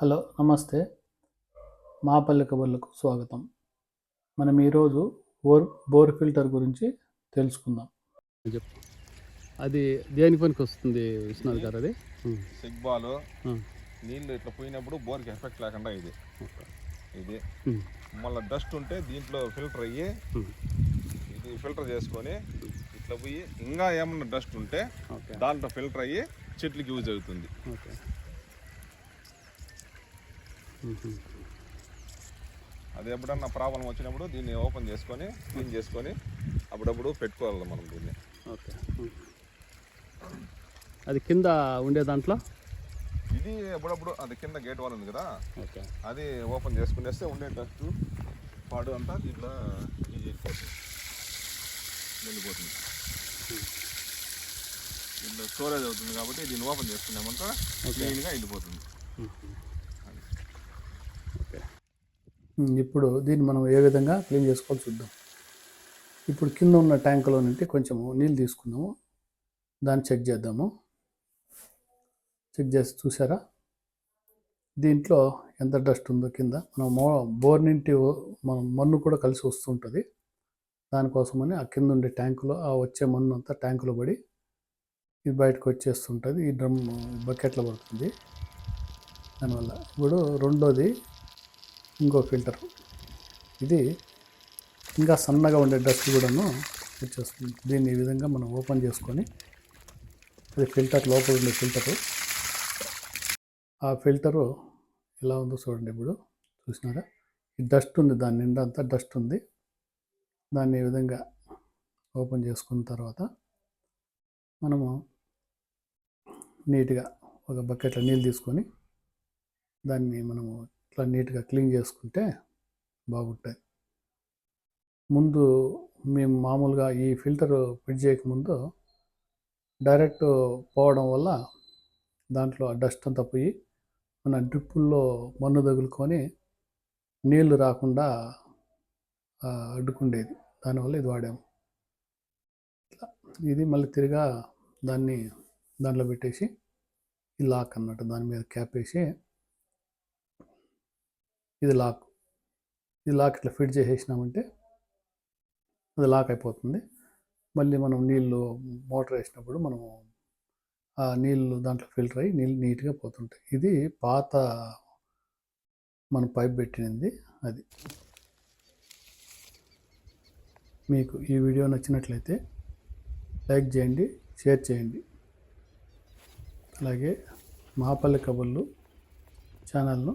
Hello నమస్తే మాపల్లి కబుర్లకు స్వాగతం మనం ఈరోజు బోర్ బోర్ ఫిల్టర్ గురించి తెలుసుకుందాం చెప్పు అది దేని పనికి వస్తుంది విశ్వనాథ్ గారు అది ఉం. సిగ్ బాల్ ఉం. నీళ్ళు ఇట్లా పోయినప్పుడు బోర్కి ఎఫెక్ట్ లేకుండా ఇది. ఇది. మళ్ళీ డస్ట్ ఉంటే దీంట్లో ఫిల్టర్ అయ్యి. ఇది ఫిల్టర్ చేసుకొని ఇట్లా పోయి ఇంకా ఏమన్నా డస్ట్ ఉంటే దాంట్లో ఫిల్టర్ అయ్యి చెట్లకి యూజ్ అవుతుంది ఓకే. అది ఎప్పుడన్నా ప్రాబ్లం వచ్చినప్పుడు దీన్ని ఓపెన్ చేసుకొని క్లీన్ చేసుకొని అప్పుడప్పుడు పెట్టుకోవాలి మనం దీన్ని. ఓకే. అది కింద ఉండే దాంట్లో? ఇది ఎప్పుడప్పుడు అది కింద గేట్ వాల్ ఉంది కదా ఓకే. అది ఓపెన్ చేసుకునేస్తే ఉండే డస్ట్ పాడు అంతా దీంట్లో వెళ్ళిపోతుంది వెళ్ళిపోతుంది. దీంట్లో స్టోరేజ్ అవుతుంది కాబట్టి దీన్ని ఓపెన్ చేసుకున్నామంటే క్లీన్గా వెళ్ళిపోతుంది. ఇప్పుడు దీన్ని మనం ఏ విధంగా క్లీన్ చేసుకోవాలి చూద్దాం. ఇప్పుడు కింద ఉన్న ట్యాంకులో నుండి కొంచెము నీళ్ళు తీసుకున్నాము దాన్ని చెక్ చేద్దాము. చెక్ చేసి చూసారా? దీంట్లో ఎంత డస్ట్ ఉందో కింద మనం మో బోర్ నుండి మనం మన్ను కూడా కలిసి వస్తుంటుంది దానికోసమని ఆ కింద ఉండే ట్యాంకులో ఆ వచ్చే మన్ను అంతా ట్యాంకులో పడి ఇది బయటకు వచ్చేస్తుంటుంది ఈ డ్రమ్ బకెట్లో పడుతుంది. దానివల్ల ఇప్పుడు రెండోది ఇంకో ఫిల్టర్. ఇది ఇంకా సన్నగా ఉండే డస్ట్ కూడాను వచ్చేస్తుంది. దీన్ని ఈ విధంగా మనం ఓపెన్ చేసుకొని అది ఫిల్టర్ లోపల ఉండే ఫిల్టరు. ఆ ఫిల్టరు ఎలా ఉందో చూడండి ఇప్పుడు. చూసినారా? ఈ డస్ట్ ఉంది దాని నిండా అంతా డస్ట్ ఉంది. దాన్ని ఈ విధంగా ఓపెన్ చేసుకున్న తర్వాత మనము నీట్గా ఒక బకెట్లో నీళ్ళు తీసుకొని దాన్ని మనము ఇట్లా నీట్గా క్లీన్ చేసుకుంటే బాగుంటుంది ముందు మేము మామూలుగా ఈ ఫిల్టర్ ఫిట్ చేయకముందు డైరెక్ట్ పోవడం వల్ల దాంట్లో డస్ట్ అంతా పోయి మన డ్రిప్పుల్లో మన్ను తగులుకొని నీళ్ళు రాకుండా అడ్డుకుండేది. దానివల్ల ఇది వాడాము. ఇట్లా ఇది మళ్ళీ తిరిగా దాన్ని దాంట్లో పెట్టేసి ఈ లాక్ అన్నట్టు దాని మీద క్యాప్ వేసి ఇది లాక్ ఇది లాక్ ఇట్లా ఫిట్ చేసేసినామంటే అది లాక్ అయిపోతుంది. మళ్ళీ మనం నీళ్ళు మోటార్ వేసినప్పుడు మనము ఆ నీళ్ళు దాంట్లో ఫిల్టర్ అయ్యి నీళ్ళు నీట్గా పోతుంటాయి. ఇది పాత మన పైప్ పెట్టినది అది. మీకు ఈ వీడియో నచ్చినట్లయితే లైక్ చేయండి షేర్ చేయండి. అలాగే మహాపల్లి కబుర్లు ఛానల్ను